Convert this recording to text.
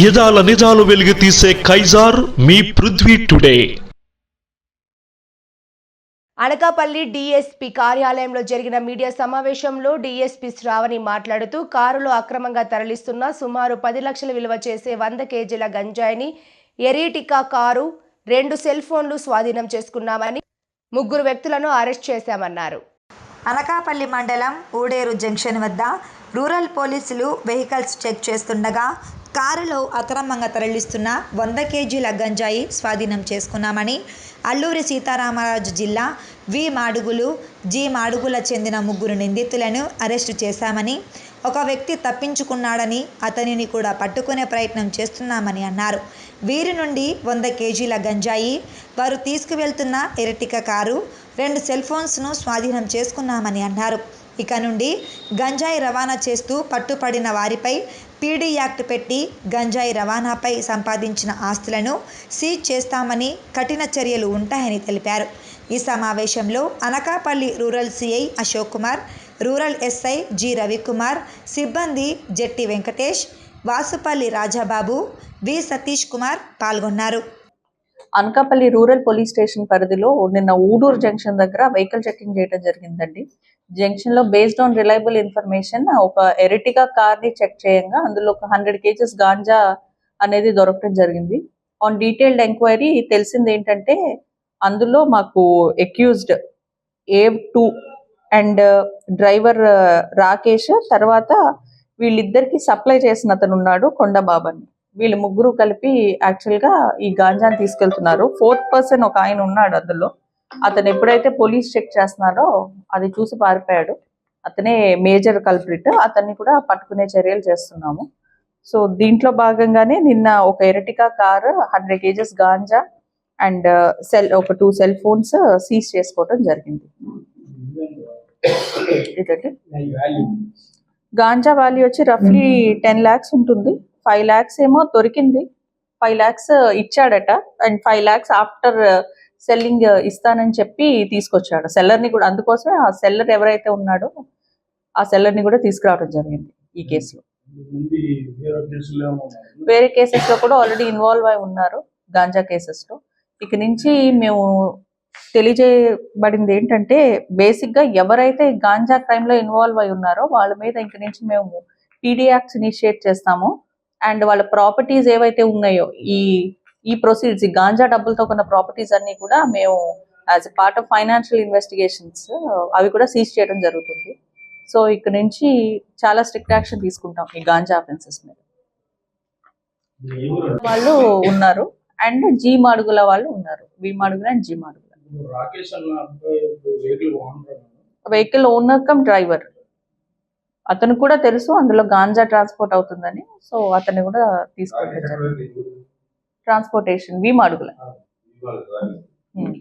యదాల నిజాలు వెలుగు తీసే కైజార్ మీ పృథ్వీ టుడే. అనకాపల్లి డీఎస్పీ కార్యాలయంలో జరిగిన మీడియా సమావేశంలో డీఎస్పీ శ్రావణి మాట్లాడుతూ కారులో అక్రమంగా తరలిస్తున్న సుమారు పది లక్షల విలువ చేసే వంద కేజీల గంజాయిని ఎరీటికా కారు రెండు సెల్ ఫోన్లు స్వాధీనం చేసుకున్నామని ముగ్గురు వ్యక్తులను అరెస్ట్ చేశామన్నారు. అనకాపల్లి మండలం ఊడేరు జంక్షన్ వద్ద రూరల్ పోలీసులు వెహికల్స్ చెక్ చేస్తుండగా కారులో అక్రమంగా తరలిస్తున్న వంద కేజీల గంజాయి స్వాధీనం చేసుకున్నామని అల్లూరి సీతారామరాజు జిల్లా వి మాడుగులు జి మాడుగుల చెందిన ముగ్గురు నిందితులను అరెస్టు చేశామని ఒక వ్యక్తి తప్పించుకున్నాడని అతనిని కూడా పట్టుకునే ప్రయత్నం చేస్తున్నామని అన్నారు. వీరి నుండి వంద కేజీల గంజాయి వారు తీసుకువెళ్తున్న ఎరటిక కారు రెండు సెల్ ఫోన్స్ను స్వాధీనం చేసుకున్నామని అన్నారు. ఇక నుండి గంజాయి రవాణా చేస్తూ పట్టుపడిన వారిపై పీడీ యాక్ట్ పెట్టి గంజాయి రవాణాపై సంపాదించిన ఆస్తులను సీజ్ చేస్తామని కఠిన చర్యలు ఉంటాయని తెలిపారు. ఈ సమావేశంలో Anakapalli rural CI Ashok Kumar rural SI G Ravikumar సిబ్బంది జెట్టి వెంకటేష్ వాసుపల్లి రాజాబాబు వి సతీష్ కుమార్ పాల్గొన్నారు. అనకాపల్లి రూరల్ పోలీస్ స్టేషన్ పరిధిలో నిన్న ఊడూరు జంక్షన్ దగ్గర వెహికల్ చెకింగ్ చేయడం జరిగిందండి. జంక్షన్లో బేస్డ్ ఆన్ రిలయబుల్ ఇన్ఫర్మేషన్ ఒక ఎరిటిగా కార్ని చెక్ చేయంగా అందులో ఒక హండ్రెడ్ కేజెస్ గాంజా అనేది దొరకడం జరిగింది. ఆన్ డీటెయిల్డ్ ఎంక్వైరీ తెలిసింది ఏంటంటే అందులో మాకు accused A two and driver Rakesh తర్వాత వీళ్ళిద్దరికి సప్లై చేసిన అతను ఉన్నాడు కొండబాబని వీళ్ళు ముగ్గురు కలిపి యాక్చువల్గా ఈ గాంజాని తీసుకెళ్తున్నారు. ఫోర్త్ పర్సన్ ఒక ఆయన ఉన్నాడు అందులో. అతను ఎప్పుడైతే పోలీస్ చెక్ చేస్తున్నారో అది చూసి పారిపోయాడు. అతనే మేజర్ కల్ప్రిట్ అతన్ని కూడా పట్టుకునే చర్యలు చేస్తున్నాము. సో దీంట్లో భాగంగానే నిన్న ఒక Ertiga car hundred KGs ganja and cell ఒక టూ సెల్ ఫోన్స్ సీజ్ చేసుకోవడం జరిగింది. గాంజా వాల్యూ వచ్చి రఫ్లీ టెన్ ల్యాక్స్ ఉంటుంది. ఫైవ్ ల్యాక్స్ ఏమో దొరికింది. Five lakhs uh, ఇచ్చాడట. And five lakhs after uh, selling uh, ఇస్తానని చెప్పి తీసుకొచ్చాడు. సెల్లర్ని కూడా అందుకోసమే ఆ సెల్లర్ ఎవరైతే ఉన్నాడో ఆ సెల్లర్ని కూడా తీసుకురావడం జరిగింది ఈ కేసులో. వేరే కేసెస్లో కూడా ఆల్రెడీ ఇన్వాల్వ్ అయి ఉన్నారు గాంజా కేసెస్లో ఇక నుంచి మేము తెలియజేయబడింది ఏంటంటే బేసిక్గా ఎవరైతే గాంజా క్రైమ్లో ఇన్వాల్వ్ అయి ఉన్నారో వాళ్ళ మీద ఇంక నుంచి మేము పీడీ యాక్ట్స్ ఇనిషియేట్ చేస్తాము. అండ్ వాళ్ళ ప్రాపర్టీస్ ఏవైతే ఉన్నాయో ఈ ఈ ప్రొసీడ్స్ ఈ గాంజా డబ్బులతో కొన్న ప్రాపర్టీస్ అన్ని కూడా మేము as a part of financial investigations అవి కూడా సీజ్ చేయడం జరుగుతుంది. సో ఇక్కడ నుంచి చాలా స్ట్రిక్ట్ యాక్షన్ తీసుకుంటాం ఈ గాంజా అఫెన్సెస్ మీద. వాళ్ళు ఉన్నారు. అండ్ జీ మాడుగుల వాళ్ళు ఉన్నారు. V Madugula and G Madugula. Vehicle owner cum driver. అతను కూడా తెలుసు అందులో గాంజా ట్రాన్స్పోర్ట్ అవుతుందని. సో అతన్ని కూడా తీసుకుంటారు ట్రాన్స్పోర్టేషన్ మాడుగుల ఉమ్.